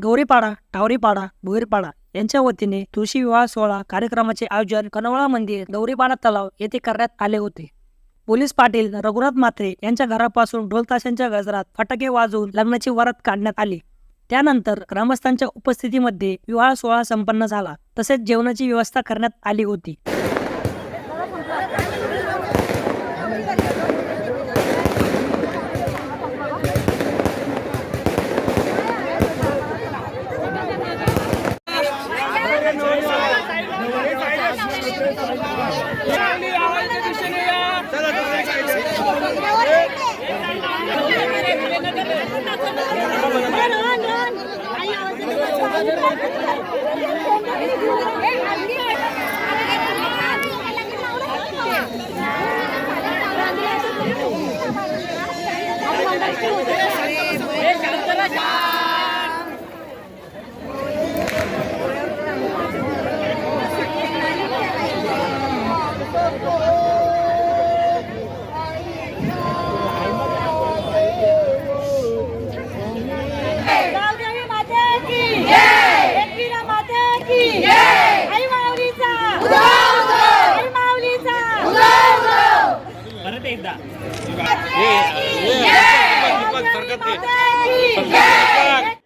गौरीपाडा टावरीपाडा भुईरपाडा यांच्या वतीने तुळशी विवाह सोहळा कार्यक्रमाचे आयोजन कनवळा मंदिर गौरीपाडा तलाव येथे करण्यात आले होते. पोलीस पाटील रघुनाथ म्हात्रे यांच्या घरापासून ढोलताशांच्या गजरात फटाके वाजवून लग्नाची वरात काढण्यात आली. त्यानंतर ग्रामस्थांच्या उपस्थितीमध्ये विवाह सोहळा संपन्न झाला. तसेच जेवणाची व्यवस्था करण्यात आली होती. Eh, you.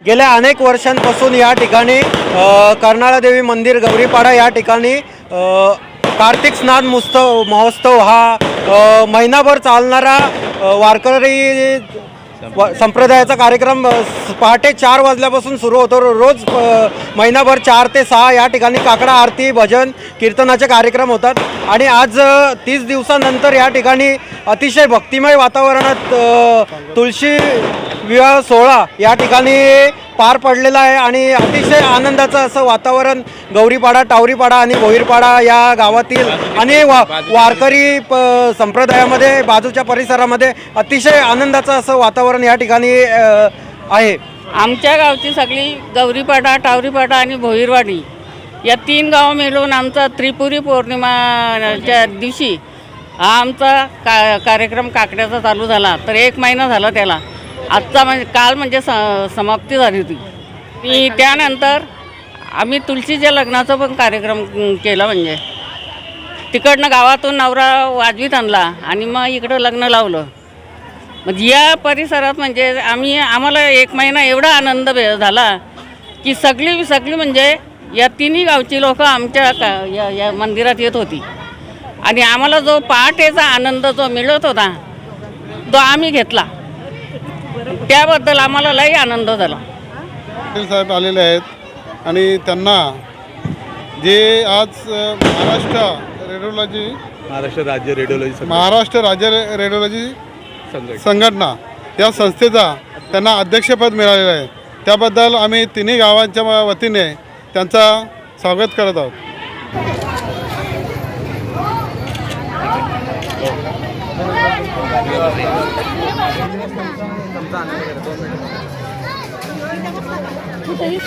गेल्या अनेक वर्षांपासून या ठिकाणी कर्नाळादेवी कर्नाळा देवी मंदिर गौरीपाडा या ठिकाणी कार्तिक स्नान मुस्तव महोत्सव हा महिनाभर चालणारा वारकरी संप्रदायाचा कार्यक्रम पहाटे चार वाजल्यापासून सुरू होतो. रोज महिनाभर चार ते सहा या ठिकाणी काकडा आरती भजन कीर्तनाचे कार्यक्रम होतात. आणि आज तीस दिवसानंतर या ठिकाणी अतिशय भक्तिमय वातावरणात तुळशी विवाह सोहळा या ठिकाणी पार पडलेला आहे आणि अतिशय आनंदाचं असं वातावरण गौरीपाडा टावरीपाडा आणि भोईरपाडा या गावातील आणि वा वारकरी प संप्रदायामध्ये बाजूच्या परिसरामध्ये अतिशय आनंदाचं असं वातावरण या ठिकाणी आहे. आमच्या गावची सगळी गौरीपाडा टावरीपाडा आणि भोईरवाडी या तीन गाव मिळून आमचा त्रिपुरी पौर्णिमाच्या दिवशी हा आमचा का कार्यक्रम काकड्याचा चालू झाला. तर एक महिना झाला त्याला. आजचा म्हणजे काल म्हणजे स समाप्ती झाली होती. आणि त्यानंतर आम्ही तुळशीच्या लग्नाचा पण कार्यक्रम केला म्हणजे. तिकडनं गावातून नवरा वाजवीत आणला आणि मग इकडं लग्न लावलं. म्हणजे या परिसरात म्हणजे आम्ही आम्हाला एक महिना एवढा आनंद झाला की सगळी सगळी म्हणजे या तिन्ही गावची लोक आमच्या का या या मंदिरात येत होती. आणि आम्हाला जो पहाटेचा आनंद जो मिळत होता तो आम्ही घेतला. त्याबद्दल आम्हाला लई आनंद झाला. पाटील साहेब आलेले आहेत आणि त्यांना जे आज महाराष्ट्र रेडिओलॉजी महाराष्ट्र राज्य रेडिओलॉजी महाराष्ट्र राज्य रेडिओलॉजी संघटना. संघटना या संस्थेचा त्यांना अध्यक्षपद मिळालेलं आहे. त्याबद्दल आम्ही तिन्ही गावांच्या वतीने त्यांचा स्वागत करत आहोत. कुठेही